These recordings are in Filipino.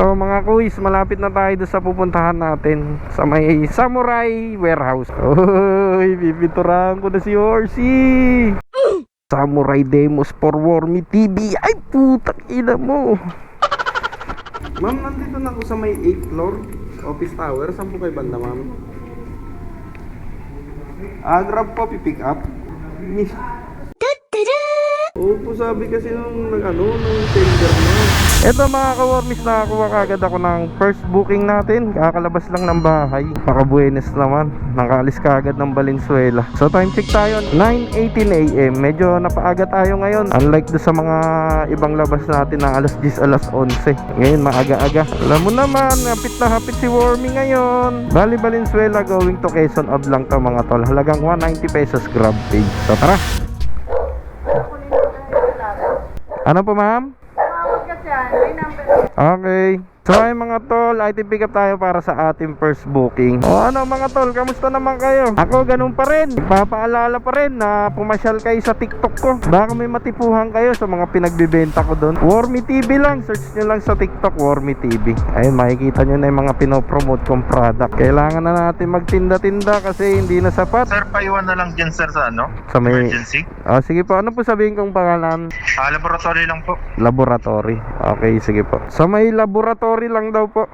Ito mga kuis, malapit na tayo doon sa pupuntahan natin sa may Samurai Warehouse. Uy, bibiturahan ko na si Horsey. Samurai Demos for Wormy TV. Ay, putang ina mo. Ma'am, nandito na ako sa may 8th floor office tower. Saan po kayo banda, ma'am? Ah, grab po, pipick up. Miss. Oo po, sabi kasi nung, nung ano, nung tender mo. Eto mga ka-warmis, nakakuha kagad ako ng first booking natin. Kakalabas lang ng bahay. Nakabuenes naman. Nakaalis kagad ng Valenzuela. So time check tayo, 9.18am. Medyo napaaga tayo ngayon. Unlike do sa mga ibang labas natin na alas 10, alas 11. Ngayon maaga-aga. Alam mo naman, hapit na hapit si Wormy ngayon. Bali Valenzuela going to Quezon Ab lang to mga tol. Halagang 190 pesos grab page. So tara. Ano po ma'am? Tawag ka dyan, may number. Okay. So ay mga tol, item pick up tayo para sa ating first booking. O ano mga tol, kamusta naman kayo? Ako ganun pa rin. Papaalala pa rin na pumasyal kayo sa TikTok ko. Baka may matipuhan kayo sa mga pinagbibenta ko doon. Wormy TV lang, search nyo lang sa TikTok Wormy TV. Ayun, makikita nyo na yung mga pinopromote kong product. Kailangan na natin magtinda-tinda kasi hindi na sapat. Sir, paiwan na lang dyan sir sa ano? Sa may... Emergency. Oh, sige po, ano po sabihin kong pangalan? Ah, laboratory lang po. Laboratory. Okay, sige po. Sa may laboratory lang daw po.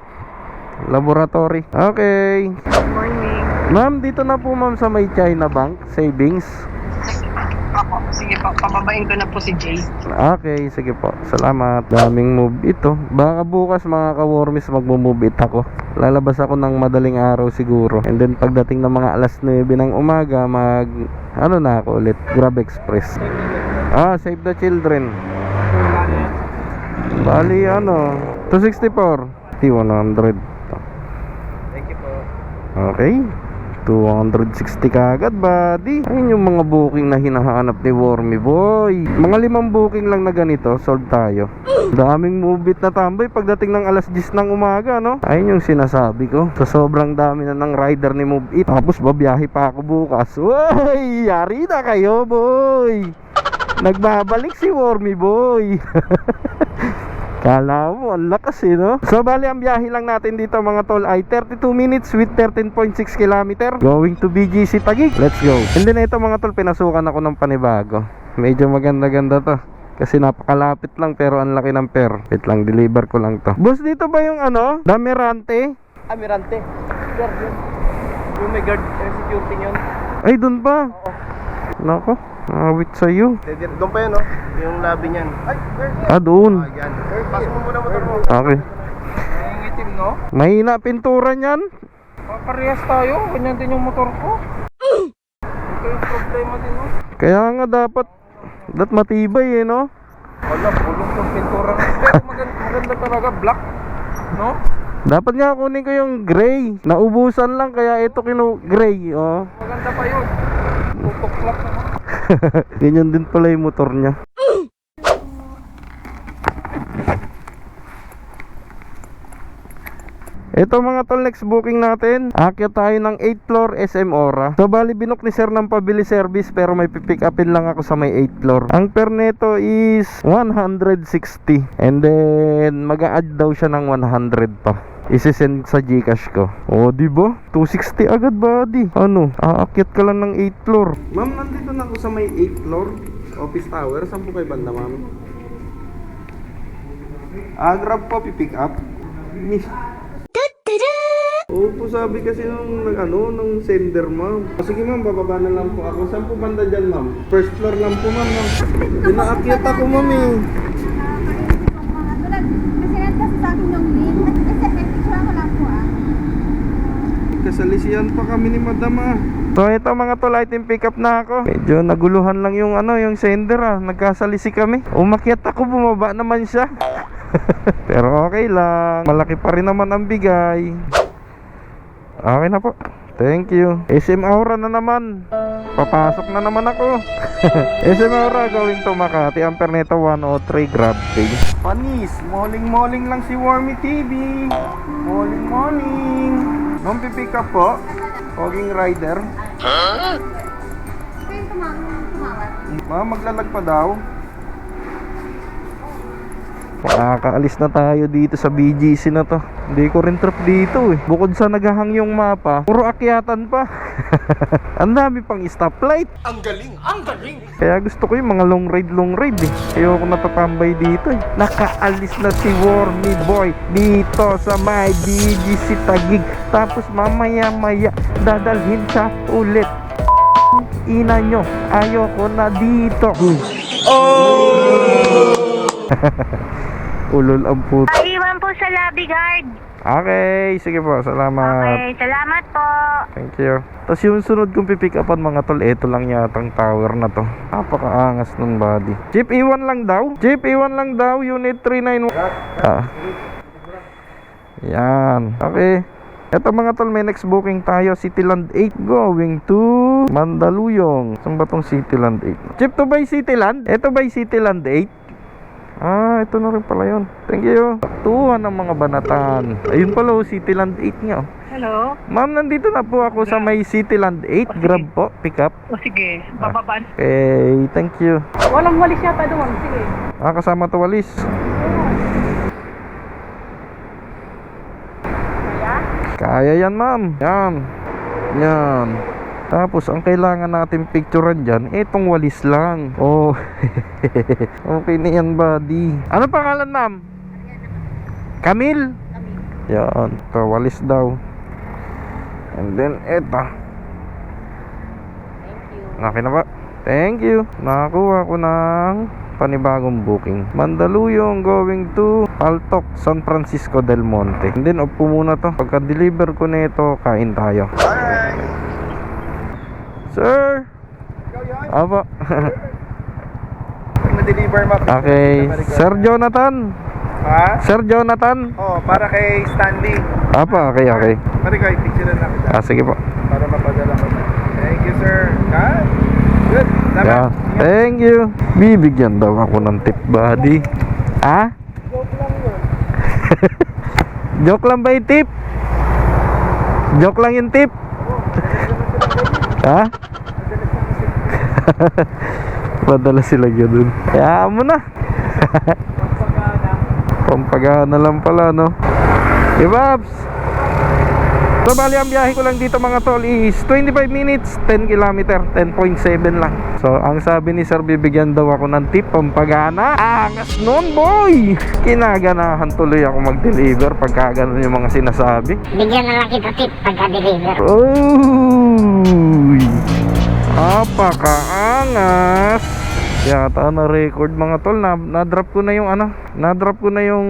Laboratory. Okay. Good morning. Ma'am, dito na po ma'am sa may China Bank Savings. Ako, sige po, pababain ko na po si Jay. Okay, sige po. Salamat. Daming move ito. Baka bukas mga ka-warmis magmo-move it ako. Lalabas ako ng madaling araw siguro. And then pagdating ng mga alas 9 ng umaga, mag ano na ako ulit, Grab Express. Ah, Save the Children. Bali ano, 264. T100. Thank you po. Okay. 260 kagad, buddy. Ayun yung mga booking na hinahanap ni Wormy Boy. Mga limang booking lang na ganito, sold tayo. Daming move it na tambay pagdating ng alas 10 ng umaga, no? Ayun yung sinasabi ko. Sa sobrang dami na ng rider ni Move It. Tapos babiyahe pa ako bukas. Uy! Yari na kayo, boy! Nagbabalik si Wormy Boy. Kala mo, ang lakas eh, no? So, bali, ang biyahe lang natin dito, mga tol, ay 32 minutes with 13.6 km going to BGC Taguig. Let's go. And then, ito, mga tol, pinasukan ako ng panibago. Medyo maganda-ganda to. Kasi napakalapit lang, pero ang laki ng per. Wait lang, deliver ko lang to. Boss, dito ba yung ano? Damerante? Amirante. Guard yun. Yung may guard eh, security yun. Ay, dun pa. Nako, awit sa'yo. Doon pa yun, no? Yung labi niyan. Ay, guard. Ah, doon. yan. Pasok mo muna motor mo. Okay. Itim, no? Mahina pintura niyan. Parehas tayo. Ganyan din yung motor ko. Ito yung problema din, no? Kaya nga dapat, dapat matibay eh, no? Wala, bulong yung pintura. Pero maganda, maganda talaga, black. No? Dapat nga kunin ko yung gray. Naubusan lang kaya ito kinu gray, oh. Maganda pa yun. Tutuklak naman. Ganyan din pala yung motor niya. Ito mga tol, next booking natin. Akyat tayo ng 8th floor SM Ora. So bali binok ni sir ng pabili service pero may pipick upin lang ako sa may 8th floor. Ang per neto is 160. And then mag-a-add daw siya ng 100 pa. Isisend sa Gcash ko. O, di ba? 260 agad, buddy. Ano? Aakyat ka lang ng 8th floor. Ma'am, nandito na ako sa may 8th floor. Office tower. Saan po kayo banda, ma'am? Ah, grab po, pipick up. Miss. Oo po, sabi kasi nung, nag, ano, nung sender, ma'am. Sige, ma'am, bababa na lang po ako. Saan po banda dyan, ma'am? First floor lang po, ma'am. ma'am. Pinaakyat ako, ma'am, eh. Kasalisiyan pa kami ni madam ah. So ito mga tol, item pick up na ako. Medyo naguluhan lang yung ano, yung sender ah. Nagkasalisi kami. Umakyat ako, bumaba naman siya. Pero okay lang. Malaki pa rin naman ang bigay. Okay na po. Thank you. SM Aura na naman. Papasok na naman ako. SM Aura going to Makati. Ampere neto 103 grab pay. Panis, moling-moling lang si Wormy TV. Moling-moling. Ma'am, pipick up po. Poging rider. Tumawag. Ma'am, maglalag pa daw. Makakaalis na tayo dito sa BGC na to. Hindi ko rin trip dito eh. Bukod sa naghahang yung mapa, puro akyatan pa. Ang dami pang stoplight. Ang galing, ang galing. Kaya gusto ko yung mga long ride, long ride eh. Ayoko natatambay dito eh. Nakaalis na si Wormy Boy dito sa my BGC Tagig. Tapos mamaya maya dadalhin siya ulit. Ina nyo, ayoko na dito. Ulol ang puto. Iwan po sa lobby guard. Okay, sige po, salamat. Okay, salamat po. Thank you. Tapos yung sunod kong pipick upan mga tol, ito lang yatang tower na to. Napakaangas ng body. Jeep iwan lang daw. Jeep iwan lang daw, unit 391. Ah. Yan. Okay. Ito mga tol, may next booking tayo. Cityland 8 going to Mandaluyong. Saan ba tong Cityland 8? Jeep to by Cityland? Ito by Cityland 8? Ah, ito na rin pala yun. Thank you. Tuwa ng mga banatan. Ayun pala, oh, Cityland 8 nga. oh. Hello? Ma'am, nandito na po ako sa may Cityland 8. Grab po, pick up. O sige, bababa. Okay, thank you. Walang walis yata doon. Sige. Ah, kasama to walis. Kaya yan, ma'am. Yan. Yan. Tapos, ang kailangan natin picturean dyan, itong walis lang. Oh. okay na yan, buddy. Ano pangalan, ma'am? Camille? Yan. Ito, walis daw. And then, eto. Okay na ba? Thank you. Nakakuha ko ng panibagong booking. Mandaluyong going to Altok, San Francisco del Monte. And then, upo muna to. Pagka-deliver ko nito, kain tayo. Sir! Apo. Na-deliver mo. okay. Sir Jonathan. Ha? Sir Jonathan. Oh, para kay Stanley. Apo, okay, okay. Pare ko, picture lang kita. Ah, sige po. Para mapadala ko na. Thank you, sir. Ka? Good. Tama. Yeah. Thank you. Bibigyan daw ako ng tip, buddy. Ah? Joke lang ba yung tip? Joke lang yung tip? ha? Padala sila ganun. Kaya mo na. Pampagana lang pala, no? Hey, Babs! So, bali ang biyahe ko lang dito mga tol is 25 minutes, 10 kilometer, 10.7 lang. So, ang sabi ni Sir, bibigyan daw ako ng tip pampagana. Angas nun, boy! Kinaganahan tuloy ako mag-deliver pagka ganun yung mga sinasabi. Bigyan na lang kita tip pagka-deliver. Uy! Apakaangas! Yata na record mga tol. Na, na-drop ko na yung ano na-drop ko na yung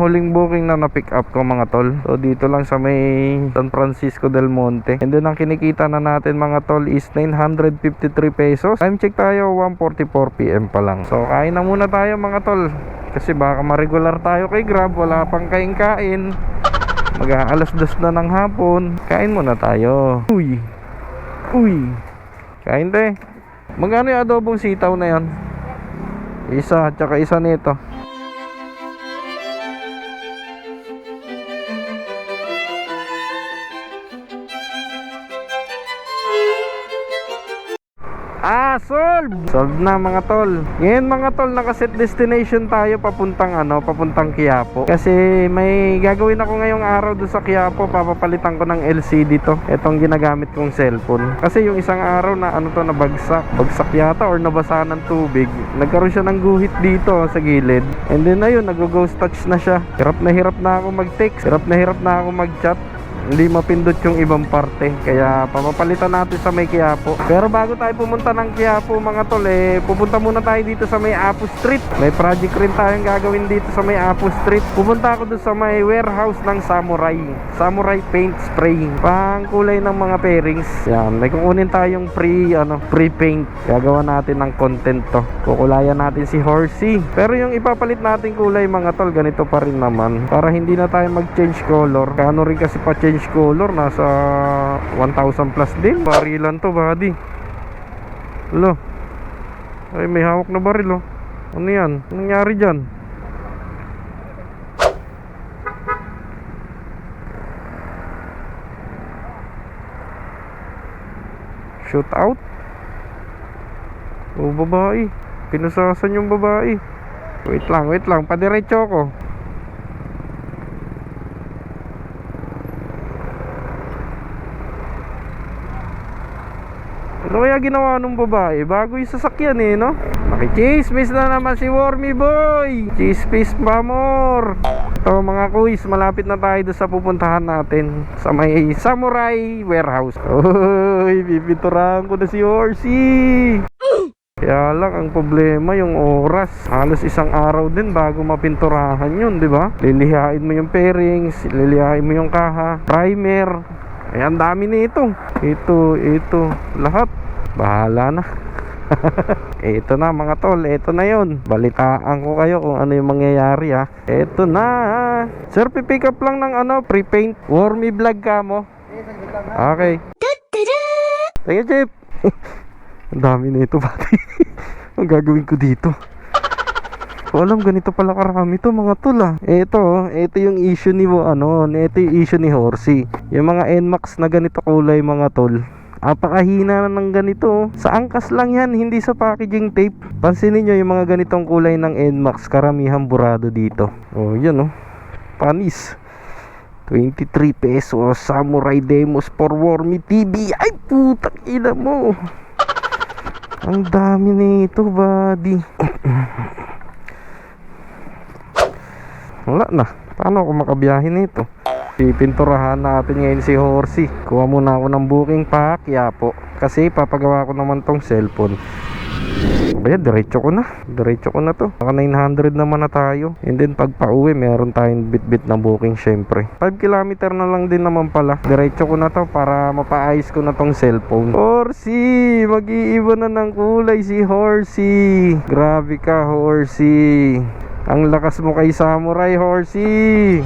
huling booking na na-pick up ko mga tol. So dito lang sa may San Francisco del Monte. And then ang kinikita na natin mga tol is 953 pesos. Time check tayo 1.44pm pa lang. So kain na muna tayo mga tol. Kasi baka ma-regular tayo kay Grab. Wala pang kain kain mag alas dos na ng hapon. Kain muna tayo. Uy. Uy kain te magkano yung adobong sitaw na yan isa tsaka isa nito Ah, solve! Solve na mga tol. Ngayon mga tol, nakaset destination tayo papuntang ano, papuntang Quiapo. Kasi may gagawin ako ngayong araw doon sa Quiapo, papapalitan ko ng LCD to. Itong ginagamit kong cellphone. Kasi yung isang araw na ano to, nabagsak. Bagsak yata or nabasa ng tubig. Nagkaroon siya ng guhit dito sa gilid. And then ayun, nag-ghost touch na siya. Hirap na hirap na ako mag-text. Hirap na hirap na ako mag-chat hindi mapindot yung ibang parte kaya papapalitan natin sa may Quiapo. Pero bago tayo pumunta ng Quiapo mga tol eh pupunta muna tayo dito sa may Apo Street. May project rin tayong gagawin dito sa may Apo Street. Pupunta ako doon sa may warehouse ng Samurai. Samurai Paint Spray pang kulay ng mga pairings. Yan may kukunin tayong free ano free paint. Gagawa natin ng content to. Kukulayan natin si Horsey. Pero yung ipapalit natin kulay mga tol ganito pa rin naman. Para hindi na tayo mag change color. Kano rin kasi pa change color nasa 1,000 plus din. Barilan to buddy. Lo. Ay may hawak na baril oh. Ano yan? Nangyari dyan? Shoot out? O babae. Pinusasan yung babae. Wait lang, wait lang. Padiretso ko. Ano kaya ginawa nung babae? Bago yung sasakyan eh, no? Nakichismis na naman si Wormy Boy! Chismis pa more! Ito mga kuys, malapit na tayo sa pupuntahan natin sa may Samurai Warehouse. Uy, pipinturahan ko na si Horsey! Kaya lang ang problema yung oras. Halos isang araw din bago mapinturahan yun, di ba? Lilihain mo yung pairings, lilihain mo yung kaha, primer. Ay, ang dami nito. Ito, ito, lahat. Bahala na. ito na mga tol, ito na yon. Balitaan ko kayo kung ano yung mangyayari ha. Ito na. Sir, pipick up lang ng ano, pre-paint. Wormy vlog ka mo. Okay. Thank you, Chip. Ang dami nito, pati. Ang gagawin ko dito. Alam ganito pala karami to mga tol ah. Ito, ito yung issue ni ano, ito yung issue ni Horsey. Yung mga NMAX na ganito kulay mga tol. Apakahina na ng ganito. oh. Sa angkas lang yan, hindi sa packaging tape. Pansinin nyo yung mga ganitong kulay ng NMAX, karamihan burado dito. Oh, yan oh. Panis. 23 pesos Samurai Demos for Wormy TV. Ay, putang ina mo. Ang dami nito, buddy. Wala na. Paano ako makabiyahe nito? Pipinturahan natin ngayon si Horsey. Kuha muna ako ng booking pa, po. Kasi papagawa ko naman tong cellphone. Kaya diretso ko na. Diretso ko na to. Naka 900 naman na tayo. And then pag pauwi, meron tayong bit-bit na booking syempre. 5 kilometer na lang din naman pala. Diretso ko na to para mapaayos ko na tong cellphone. Horsey! Mag-iiba na ng kulay si Horsey. Grabe ka, Horsey. Ang lakas mo kay Samurai, Horsey.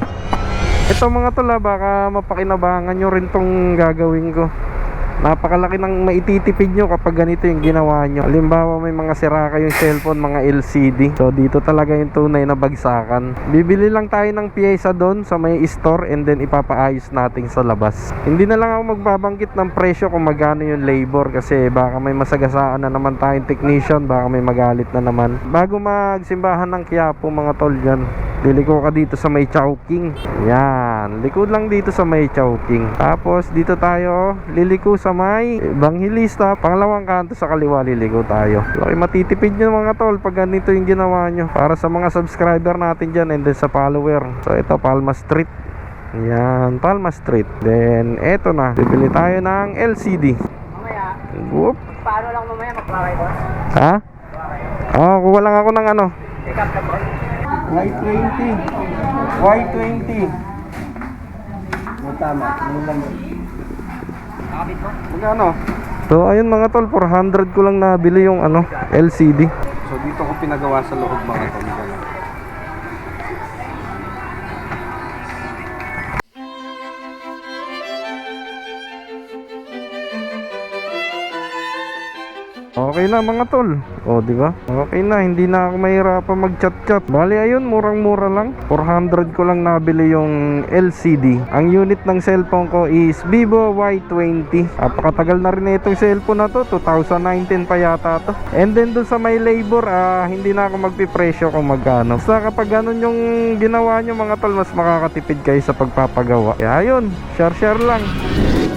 Ito mga tula, baka mapakinabangan nyo rin tong gagawin ko. Napakalaki ng maititipid nyo kapag ganito yung ginawa nyo. Halimbawa may mga sira kayong cellphone, mga LCD. So dito talaga yung tunay na bagsakan. Bibili lang tayo ng pyesa doon sa may store and then ipapaayos natin sa labas. Hindi na lang ako magbabangkit ng presyo kung magkano yung labor kasi baka may masagasaan na naman tayong technician, baka may magalit na naman. Bago magsimbahan ng Quiapo mga tol dyan, liliko ka dito sa may Chowking. Yan, likod lang dito sa may Chowking. Tapos dito tayo liliko sa may Evangelista, pangalawang kanto sa kaliwa liliko tayo. Okay, matitipid nyo mga tol pag ganito yung ginawa nyo. Para sa mga subscriber natin dyan and then sa follower. So ito Palma Street. Yan, Palma Street. Then eto na, bibili tayo ng LCD. Mamaya, Whoop. paano lang mamaya magpakay boss? Ha? Oh, kuha lang ako ng ano. Pick up na boss. Y20. Y20. Tama. Nakabit mo? Magkano? So ayun mga tol, 400 ko lang nabili yung ano, LCD. So dito ko pinagawa sa loob mga tol. Okay na mga tol. O, di ba? Okay na, hindi na ako mahirapan mag-chat-chat. Bali ayun, murang-mura lang. 400 ko lang nabili yung LCD. Ang unit ng cellphone ko is Vivo Y20. Napakatagal na rin itong cellphone na to. 2019 pa yata to. And then dun sa may labor, ah, hindi na ako magpipresyo kung magkano. Basta kapag ganun yung ginawa nyo mga tol, mas makakatipid kayo sa pagpapagawa. Kaya yun, share-share lang.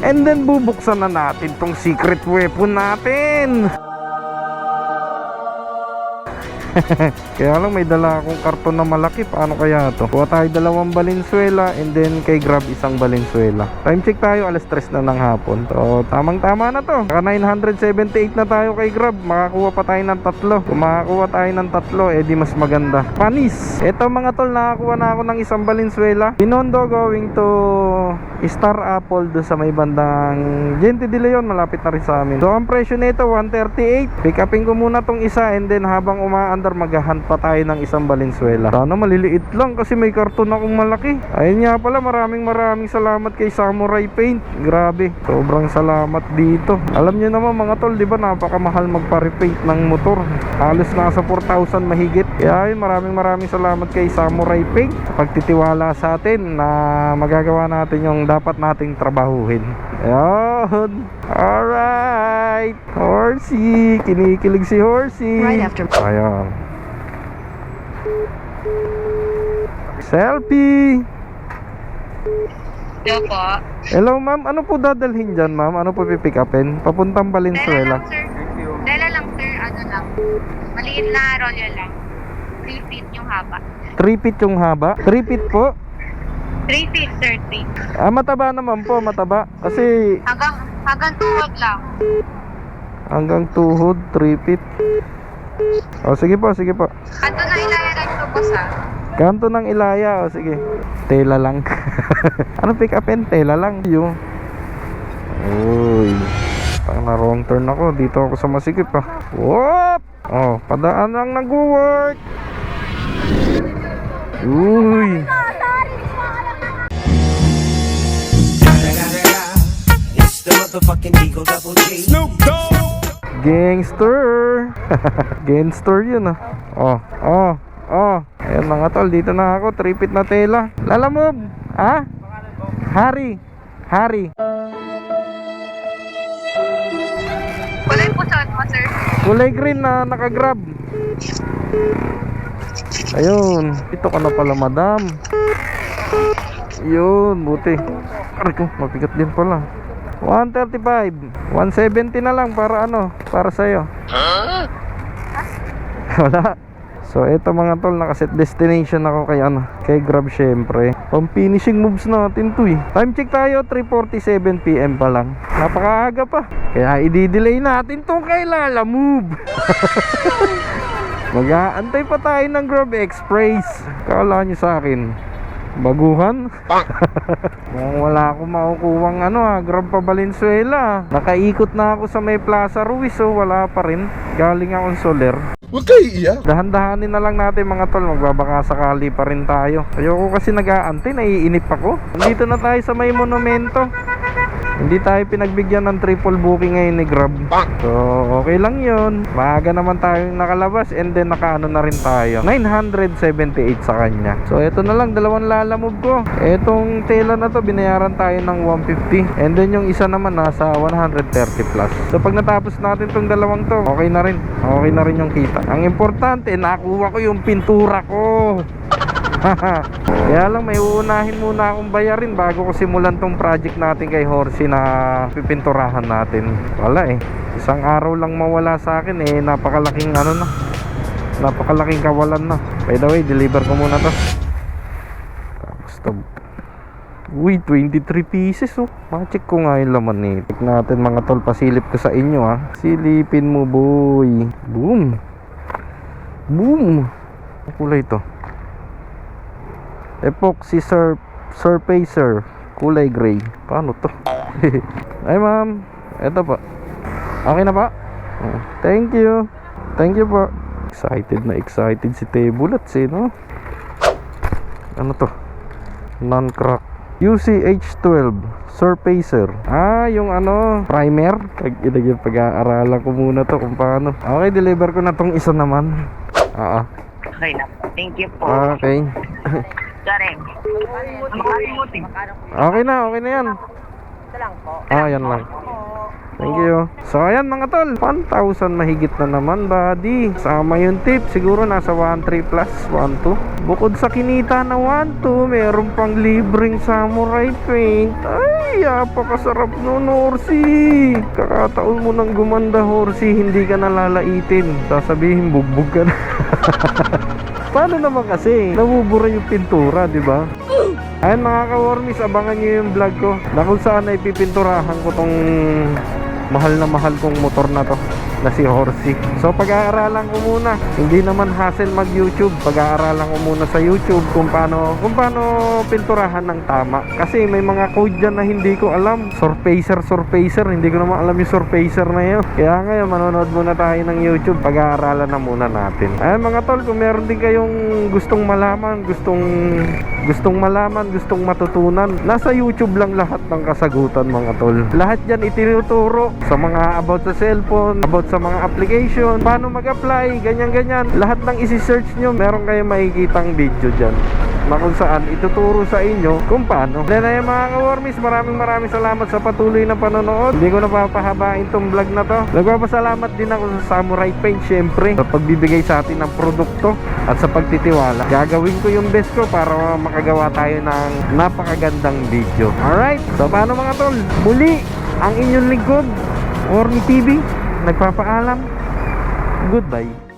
And then bubuksan na natin tong secret weapon natin. Kaya lang may dala akong karton na malaki. Paano kaya to? Kuha tayo dalawang balinsuela And then kay Grab isang balinsuela Time check tayo alas 3 na ng hapon. So tamang tama na to. Saka 978 na tayo kay Grab. Makakuha pa tayo ng tatlo. Kung makakuha tayo ng tatlo Eh di mas maganda. Panis! Ito mga tol Nakakuha na ako ng isang balinsuela Binondo going to Star Apple doon sa may bandang Gente de Leon. Malapit na rin sa amin. So ang presyo nito 138 Pick upin ko muna tong isa And then habang umaandar Maghahunt pa tayo ng isang balinsuela Sana maliliit lang Kasi may karton akong malaki. Ayun nga pala Maraming maraming salamat kay Samurai Paint. Grabe Sobrang salamat dito. Alam nyo naman mga tol Di ba napakamahal magpa-repaint ng motor. Halos nasa 4,000 mahigit. Kaya ayun maraming maraming salamat kay Samurai Paint. Pagtitiwala sa atin Na magagawa natin yung dapat nating trabahuhin Ayun Alright Horsey Kinikilig si Horsey Right after. Ayan Selfie! Yo po. Hello ma'am, ano po dadalhin dyan ma'am? Ano po pipick upin? Papuntang Valenzuela. sir. Dala lang, sir. Ano lang. Maliit na rolyo lang. 3 feet yung haba. 3 feet yung haba. 3 feet po. 3 feet, sir. 3. Ah, mataba naman po, mataba. Kasi Hanggang, hanggang tuhod lang. hanggang tuhod, 3 feet. O, sige po, sige po. Ato na ilaya ng tubos, ha? Kanto ng Ilaya, o sige. Tela lang. ano pick upin? Tela lang. Yung. Uy. Parang na wrong turn ako. Dito ako sa masikip ah. Whoop! Oh, padaan lang nag-work. Uy. Motherfucking Eagle Double G. Gangster. Gangster yun ah. Oh, oh, oh. Ayun mga tol, dito na ako. Tripit na tela. Lalamove. Ha? Hari. Hari. Kulay po suot mo, sir. Kulay green na nakagrab. Ayun. Dito ka na pala, madam. Yun, buti. Aray ko, mabigat din pala. 135. 170 na lang para ano, para sa'yo. Wala. So, eto mga tol, nakaset destination ako kay ano, kay Grab syempre. Pang finishing moves natin to eh. Time check tayo, 3.47pm pa lang. Napakaaga pa. Kaya i-delay natin tong kay Lala Move. Mag-aantay pa tayo ng Grab Express. Kala nyo sa akin, baguhan? Mukhang wala akong makukuwang ano ah, Grab pa Valenzuela. Nakaikot na ako sa may Plaza Ruiz oh, wala pa rin. Galing akong Soler. Huwag kayo iiyak. Dahan-dahanin na lang natin mga tol, magbabaka sakali pa rin tayo. Ayoko kasi nag-aantay, naiinip ako. Nandito na tayo sa may monumento. Hindi tayo pinagbigyan ng triple booking ngayon ni Grab. So, okay lang yun. Maaga naman tayong nakalabas and then nakaano na rin tayo. 978 sa kanya. So, eto na lang, dalawang lalamove ko. Etong tela na to, binayaran tayo ng 150. And then yung isa naman nasa 130 plus. So, pag natapos natin tong dalawang to, okay na rin. Okay na rin yung kita. Ang importante, nakuha ko yung pintura ko. Kaya lang may uunahin muna akong bayarin bago ko simulan tong project natin kay Horsey na pipinturahan natin. Wala eh. Isang araw lang mawala sa akin eh napakalaking ano na. Napakalaking kawalan na. By the way, deliver ko muna to. Tapos to. Uy, 23 pieces oh. Ma-check ko nga yung laman eh. Check natin mga tol, pasilip ko sa inyo ah. Silipin mo boy. Boom. Boom. Ang kulay to. Epoxy sur Surfacer kulay gray. Paano to? Ay ma'am, eto po. Okay na pa? Oh, Thank you. Thank you po. Excited na excited si Tebulats eh, no? Ano to? Non-crack. UCH12 Surfacer. Ah, yung ano, primer. Yung pag-aaralan ko muna to kung paano. Okay, deliver ko na tong isa naman. Ah, ah. Okay na. Thank you po. Okay. Okay na, okay na yan. Ah, yan lang. Thank you. So, ayan mga tol. 1,000 mahigit na naman, buddy. Sama yung tip. Siguro nasa 1,3 plus, 1,2. Bukod sa kinita na 1,2, meron pang libreng samurai paint. Ay, apakasarap nun, Horsey. Kakataon mo nang gumanda, Horsey. Hindi ka nalalaitin. Sasabihin, bugbog ka na. Paano naman kasi? Nabubura yung pintura, di ba? Ayan mga ka-warmies, abangan nyo yung vlog ko na kung saan ay pipinturahan ko tong mahal na mahal kong motor na to na si Horsey. So pag-aaralan ko muna. Hindi naman hassle mag-YouTube. Pag-aaralan ko muna sa YouTube kung paano kung paano pinturahan ng tama. Kasi may mga code dyan na hindi ko alam. Surfacer, surfacer. Hindi ko naman alam yung surfacer na yun. Kaya ngayon manonood muna tayo ng YouTube. Pag-aaralan na muna natin. Ayan mga tol, kung meron din kayong gustong malaman, gustong gustong malaman, gustong matutunan, nasa YouTube lang lahat ng kasagutan mga tol. Lahat yan itinuturo sa mga about sa cellphone, about sa mga application, paano mag-apply, ganyan-ganyan. Lahat ng isi-search nyo, meron kayong makikitang video dyan. na kung saan ituturo sa inyo kung paano. Then ayun mga ka-warmies, maraming maraming salamat sa patuloy na panonood. Hindi ko napapahabain tong vlog na to. Nagpapasalamat din ako sa Samurai Paint syempre sa pagbibigay sa atin ng produkto at sa pagtitiwala. Gagawin ko yung best ko para makagawa tayo ng napakagandang video. Alright, so paano mga tol? Muli, ang inyong lingkod, Ormi TV, nagpapaalam. Goodbye.